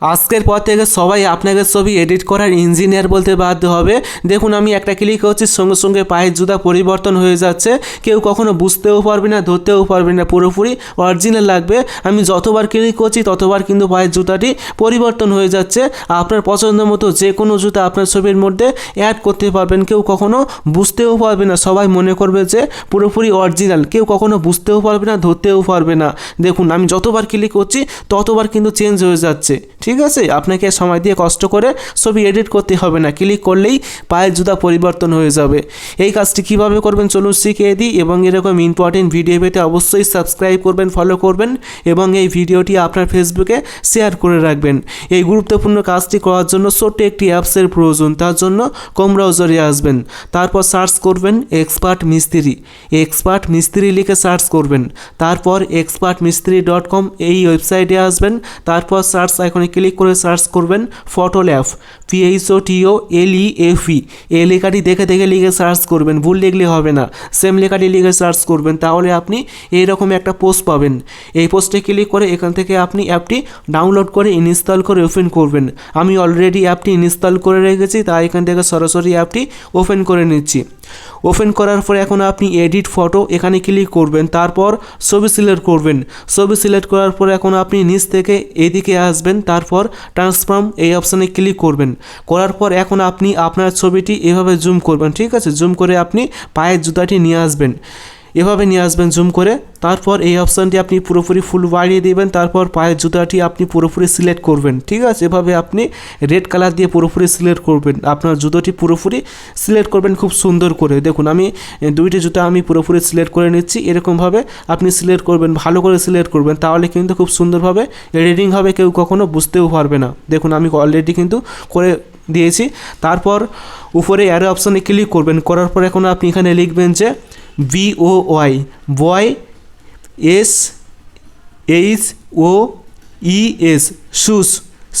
আজকের পর থেকে সবাই আপনাকে ছবি এডিট করার ইঞ্জিনিয়ার বলতে বাধ্য হবে। দেখুন, আমি একটা ক্লিক করছি, সঙ্গে সঙ্গে পায়ের জুতা পরিবর্তন হয়ে যাচ্ছে। কেউ কখনো বুঝতেও পারবে না, ধরতেও পারবে না, পুরোপুরি অরিজিনাল লাগবে। আমি যতবার ক্লিক করছি, ততবার কিন্তু পায়ের জুতাটি পরিবর্তন হয়ে যাচ্ছে। আপনার পছন্দ মতো যে কোনো জুতা আপনার ছবির মধ্যে অ্যাড করতে পারবেন। কেউ কখনো বুঝতেও পারবে না, সবাই মনে করবে যে পুরোপুরি অরিজিনাল কেউ কখনো বুঝতেও পারবে না, ধরতেও পারবে না। দেখুন, আমি যতবার ক্লিক করছি, ততবার কিন্তু চেঞ্জ হয়ে যাচ্ছে। ঠিক আছে? আপনাকে সময় দিয়ে কষ্ট করে ছবি এডিট করতে হবে না। ক্লিক করলেই পায়ের জুতা পরিবর্তন হয়ে যাবে। এই কাজটি কীভাবে করবেন চলুন শিখিয়ে দিই এবং এরকম ইম্পর্টেন্ট ভিডিও পেতে অবশ্যই সাবস্ক্রাইব করবেন ফলো করবেন এবং এই ভিডিওটি আপনার ফেসবুকে শেয়ার করে রাখবেন। এই গুরুত্বপূর্ণ কাজটি করার জন্য ছোট্ট একটি অ্যাপসের প্রয়োজন। তার জন্য কম ব্রাউজারে আসবেন। তারপর সার্চ করবেন এক্সপার্ট মিস্ত্রি। এক্সপার্ট মিস্ত্রি লিখে সার্চ করবেন। তারপর এক্সপার্ট মিস্ত্রি ডট কম এই ওয়েবসাইটে আসবেন। তারপর সার্চ আইকনে ক্লিক করে সার্চ করবেন photo lab P H O T O L E F ই এই লেখাটি দেখে দেখে লিখে সার্চ করবেন, ভুল লিখলে হবে না। সেম লেখাটি লিখে সার্চ করবেন, তাহলে আপনি এইরকম একটা পোস্ট পাবেন। এই পোস্টে ক্লিক করে এখান থেকে আপনি অ্যাপটি ডাউনলোড করে ইনস্টল করে ওপেন করবেন। আমি অলরেডি অ্যাপটি ইনস্টল করে রেখেছি, তাই এখান থেকে সরাসরি অ্যাপটি ওপেন করে নিচ্ছি। ওপেন করার পরে এখন আপনি এডিট ফটো এখানে ক্লিক করবেন, তারপর ছবি সিলেক্ট করবেন। ছবি সিলেক্ট করার পরে এখন আপনি নিচ থেকে এদিকে আসবেন, তারপর ট্রান্সফর্ম এই অপশানে ক্লিক করবেন। করার পর এখন আপনি আপনার ছবিটি এভাবে জুম করবেন, ঠিক আছে? জুম করে আপনি পায়ের জুতাটি নিয়ে আসবেন। এভাবে নিয়ে আসবেন জুম করে। তারপর এই অপশানটি আপনি পুরোপুরি ফুল বাড়িয়ে দেবেন। তারপর পায়ের জুতাটি আপনি পুরোপুরি সিলেক্ট করবেন। ঠিক আছে? এভাবে আপনি রেড কালার দিয়ে পুরোপুরি সিলেক্ট করবেন। আপনার জুতোটি পুরোপুরি সিলেক্ট করবেন খুব সুন্দর করে। দেখুন, আমি দুইটি জুতা আমি পুরোপুরি সিলেক্ট করে নিচ্ছি। এরকমভাবে আপনি সিলেক্ট করবেন, ভালো করে সিলেক্ট করবেন। তাহলে কিন্তু খুব সুন্দরভাবে রিডিং হবে। কেউ কখনো বুঝতেও পারবে না। দেখুন, আমি অলরেডি কিন্তু করে দিয়েছি। তারপর উপরে অ্যারো অপশানে ক্লিক করবেন। করার পর এখন আপনি এখানে লিখবেন যে O Y boy S H O E S shoes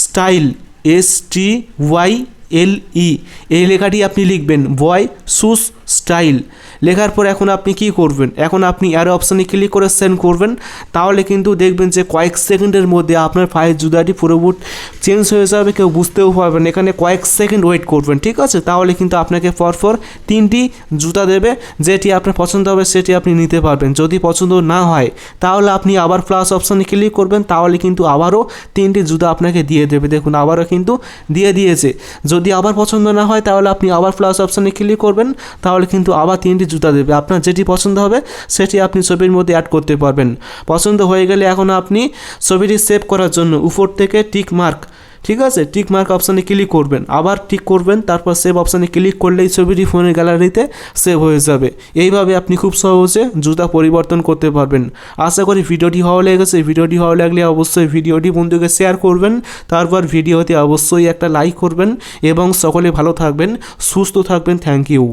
style S T Y L E এই লেখাটি আপনি লিখবেন বয় শুস স্টাইল। লেখার পর এখন আপনি কি করবেন? এখন আপনি অ্যারো অপশানে ক্লিক করে সেন্ড করবেন। তাহলে কিন্তু দেখবেন যে কয়েক সেকেন্ডের মধ্যে আপনার পায়ের জুতাটি পুরোপুরি চেঞ্জ হয়ে যাবে, কেউ বুঝতেও পারবেন এখানে কয়েক সেকেন্ড ওয়েট করবেন, ঠিক আছে? তাহলে কিন্তু আপনাকে পরপর তিনটি জুতা দেবে, যেটি আপনার পছন্দ হবে সেটি আপনি নিতে পারবেন। যদি পছন্দ না হয়, তাহলে আপনি আবার প্লাস অপশানে ক্লিক করবেন, তাহলে কিন্তু আবারও তিনটি জুতা আপনাকে দিয়ে দেবে। দেখুন, আবারও কিন্তু দিয়ে দিয়েছে। যদি আবার পছন্দ না হয়, তাহলে আপনি আবার প্লাস অপশানে ক্লিক করবেন। তাহলে কিন্তু আবার তিনটি জুতা দেবে। আপনার যেটি পছন্দ হবে, সেটি আপনি ছবির মধ্যে অ্যাড করতে পারবেন। পছন্দ হয়ে গেলে এখন আপনি ছবিটি সেভ করার জন্য উপর থেকে টিক মার্ক ঠিক আছে? টিক মার্ক অপশানে ক্লিক করবেন। আবার টিক করবেন, তারপর সেভ অপশানে ক্লিক করলেই ছবিটি ফোনের গ্যালারিতে সেভ হয়ে যাবে। এইভাবে আপনি খুব সহজে জুতা পরিবর্তন করতে পারবেন। আশা করি ভিডিওটি ভালো লেগেছে। ভিডিওটি ভালো লাগলে অবশ্যই ভিডিওটি বন্ধুকে শেয়ার করবেন। তারপর ভিডিওতে অবশ্যই একটা লাইক করবেন এবং সকলে ভালো থাকবেন, সুস্থ থাকবেন। Thank you